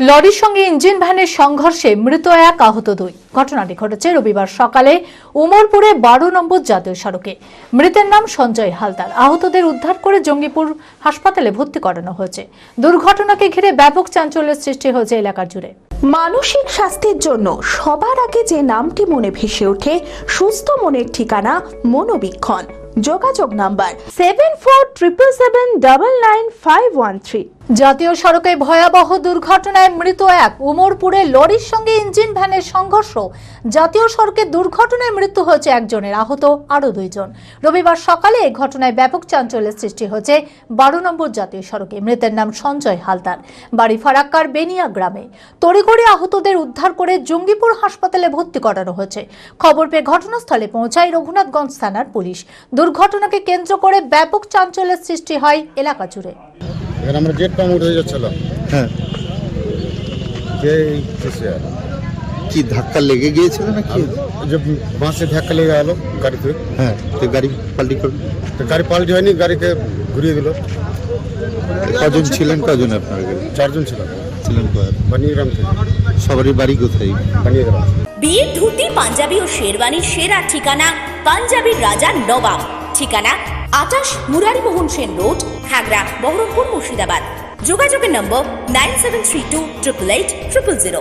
লরির সঙ্গে ইঞ্জিন ভ্যানের সংঘর্ষে মৃত এক আহত দুই। ঘটনাটি ঘটেছে রবিবার সকালে উমরপুরে বারো নম্বর জাতীয় সড়কে। মৃতের নাম সঞ্জয় হালদার। আহতদের উদ্ধার করে জঙ্গিপুর হাসপাতালে ভর্তি করানো হয়েছে। দুর্ঘটনাকে ঘিরে ব্যাপক চাঞ্চল্যের সৃষ্টি হয়েছে এলাকা জুড়ে। মানসিক স্বাস্থ্যের জন্য সবার আগে যে নামটি মনে ভেসে ওঠে, সুস্থ মনের ঠিকানা মনোবীক্ষণ। যোগাযোগ number seven four triple seven double nine five one three জাতীয় সড়কে ভয়াবহ দুর্ঘটনায় মৃত এক উমরপুরে লরির সঙ্গে ইঞ্জিন ভ্যানের সংঘর্ষ। জাতীয় সড়কে দুর্ঘটনায় মৃত্যু হয়েছে একজনের, আহত আরও দুইজন। রবিবার সকালে এই ঘটনায় ব্যাপক চাঞ্চল্যের সৃষ্টি হয়েছে বারো নম্বর জাতীয় সড়কে। মৃতের নাম সঞ্জয় হালদার। বাড়ি ফারাক্কার বেনিয়া গ্রামে। তড়িঘড়ি আহতদের উদ্ধার করে জঙ্গিপুর হাসপাতালে ভর্তি করানো হয়েছে। খবর পেয়ে ঘটনাস্থলে পৌঁছায় রঘুনাথগঞ্জ থানার পুলিশ। দুর্ঘটনাকে কেন্দ্র করে ব্যাপক চাঞ্চল্যের সৃষ্টি হয় এলাকা জুড়ে। এখানে আমরা গেট পাম্প উঠে যাচ্ছিলাম। হ্যাঁ। যে। কি ধাক্কা লেগে গিয়েছিল নাকি? আর যে বাঁশে ধাক্কা লেগে গেল গাড়িতে। হ্যাঁ তো গাড়ি পাল্টি করুন তো গাড়ি পাল্টি হয়নি গাড়িকে ঘুরিয়ে দিল। কজন ছিলেন? কজন আপনার? চারজন ছিল ছিলেন কজন? থেকে। সবারই বাড়ি কোথায়? বানিয়েগ্রাম বিয়ের ধুতি পাঞ্জাবি ও শেরওয়ানির সেরা ঠিকানা পাঞ্জাবির রাজা নবাব। ঠিকানা আটাশ মুরারিমোহন সেন রোড, খাগড়া, বহরমপুর মুর্শিদাবাদ। যোগাযোগের নম্বর nine seven three two triple eight triple zero.